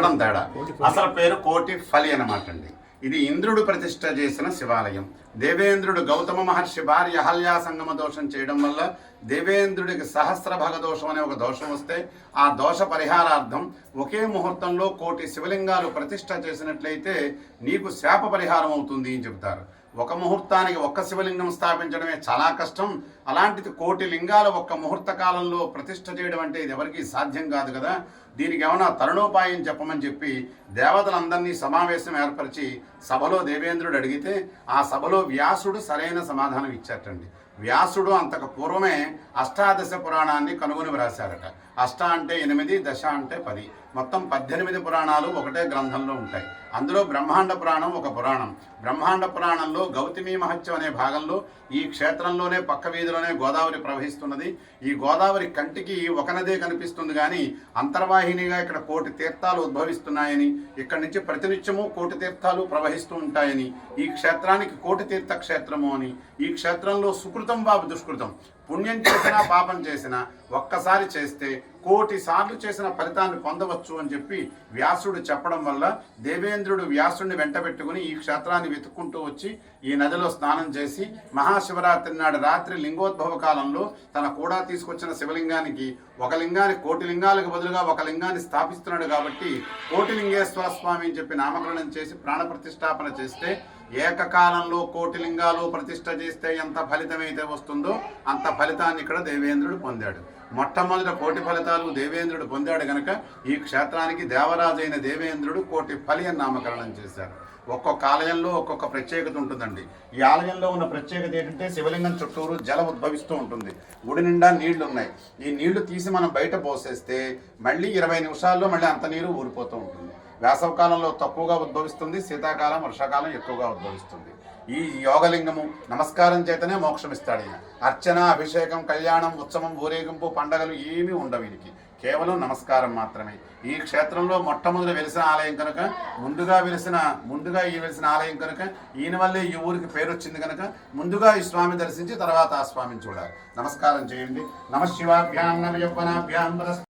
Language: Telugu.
అనడం తేడా. అసలు పేరు కోటి ఫలి అనమాట అండి ఇది ఇంద్రుడు ప్రతిష్ట చేసిన శివాలయం. దేవేంద్రుడు గౌతమ మహర్షి భార్య అహల్యా సంగమ దోషం చేయడం వల్ల దేవేంద్రుడికి సహస్ర భగ దోషం అనే ఒక దోషం వస్తే ఆ దోష పరిహారార్థం ఒకే ముహూర్తంలో కోటి శివలింగాలు ప్రతిష్ట చేసినట్లయితే నీకు శాప పరిహారం అవుతుంది అని చెబుతారు. ఒక ముహూర్తానికి ఒక్క శివలింగం స్థాపించడమే చాలా కష్టం. అలాంటిది కోటి లింగాలు ఒక్క ముహూర్త కాలంలో ప్రతిష్ట చేయడం అంటే ఇది ఎవరికీ సాధ్యం కాదు కదా. దీనికి ఏమైనా తరుణోపాయం చెప్పమని చెప్పి దేవతలందరినీ సమావేశం ఏర్పరిచి సభలో దేవేంద్రుడు అడిగితే ఆ సభలో వ్యాసుడు సరైన సమాధానం ఇచ్చాటండి వ్యాసుడు అంతకు పూర్వమే అష్టాదశ పురాణాన్ని కనుగొని వ్రాశారట. అష్ట అంటే ఎనిమిది దశ అంటే పది. మొత్తం పద్దెనిమిది పురాణాలు ఒకటే గ్రంథంలో ఉంటాయి. అందులో బ్రహ్మాండ పురాణం ఒక పురాణం. బ్రహ్మాండ పురాణంలో గౌతమి మహత్యం అనే భాగంలో ఈ క్షేత్రంలోనే పక్క వీధిలోనే గోదావరి ప్రవహిస్తున్నది. ఈ గోదావరి కంటికి ఒక నదే కనిపిస్తుంది కానీ అంతర్వాహినిగా ఇక్కడ కోటి తీర్థాలు ఉద్భవిస్తున్నాయని ఇక్కడి నుంచి ప్రతినిత్యము కోటి తీర్థాలు ప్రవహిస్తూ ఉంటాయని ఈ క్షేత్రానికి కోటి తీర్థ క్షేత్రము అని ఈ క్షేత్రంలో సుకృతం బాబు దుష్కృతం. పుణ్యం చేసినా పాపం చేసినా ఒక్కసారి చేస్తే కోటి సార్లు చేసిన ఫలితాన్ని పొందవచ్చు అని చెప్పి వ్యాసుడు చెప్పడం వల్ల దేవేంద్రుడు వ్యాసుడిని వెంటబెట్టుకుని ఈ క్షేత్రాన్ని వెతుక్కుంటూ వచ్చి ఈ నదిలో స్నానం చేసి మహాశివరాత్రి నాడు రాత్రి లింగోద్భవ కాలంలో తన కూడా తీసుకొచ్చిన శివలింగానికి ఒక లింగానికి కోటి లింగాలకు బదులుగా ఒక లింగాన్ని స్థాపిస్తున్నాడు కాబట్టి కోటిలింగేశ్వర స్వామి అని చెప్పి నామకరణం చేసి ప్రాణ ప్రతిష్టాపన చేస్తే ఏకకాలంలో కోటి లింగాలు ప్రతిష్ట చేస్తే ఎంత ఫలితం అయితే వస్తుందో అంత ఫలితాన్ని ఇక్కడ దేవేంద్రుడు పొందాడు. మొట్టమొదట కోటి ఫలితాలు దేవేంద్రుడు పొందాడు గనక ఈ క్షేత్రానికి దేవరాజు అయిన దేవేంద్రుడు కోటి ఫలి అని నామకరణం చేశారు. ఒక్కొక్క ఆలయంలో ఒక్కొక్క ప్రత్యేకత ఉంటుందండి. ఈ ఆలయంలో ఉన్న ప్రత్యేకత ఏంటంటే శివలింగం చుట్టూరు జలం ఉద్భవిస్తూ ఉంటుంది. గుడి నిండా నీళ్ళు ఉన్నాయి ఈ నీళ్ళు తీసి మనం బయట పోసేస్తే మళ్ళీ ఇరవై నిమిషాల్లో మళ్ళీ అంత నీరు ఊరిపోతూ ఉంటుంది. వేసవకాలంలో తక్కువగా ఉద్భవిస్తుంది శీతాకాలం వర్షాకాలం ఎక్కువగా ఉద్భవిస్తుంది. ఈ యోగలింగము నమస్కారం చేతనే మోక్షం ఇస్తాడు ఈయన. అర్చన అభిషేకం కళ్యాణం ఉత్సవం ఊరేగింపు పండగలు ఏమీ ఉండవు వీనికి కేవలం నమస్కారం మాత్రమే. ఈ క్షేత్రంలో మొట్టమొదటి వెలిసిన ఆలయం కనుక ముందుగా వెలిసిన ముందుగా ఈ వెలిసిన ఆలయం కనుక ఈయన వల్లే ఈ ఊరికి పేరు వచ్చింది కనుక ముందుగా ఈ స్వామి దర్శించి తర్వాత ఆ స్వామిని చూడాలి. నమస్కారం చేయండి. నమ శివాభ్యాం నమ యవ్వనాభ్యాం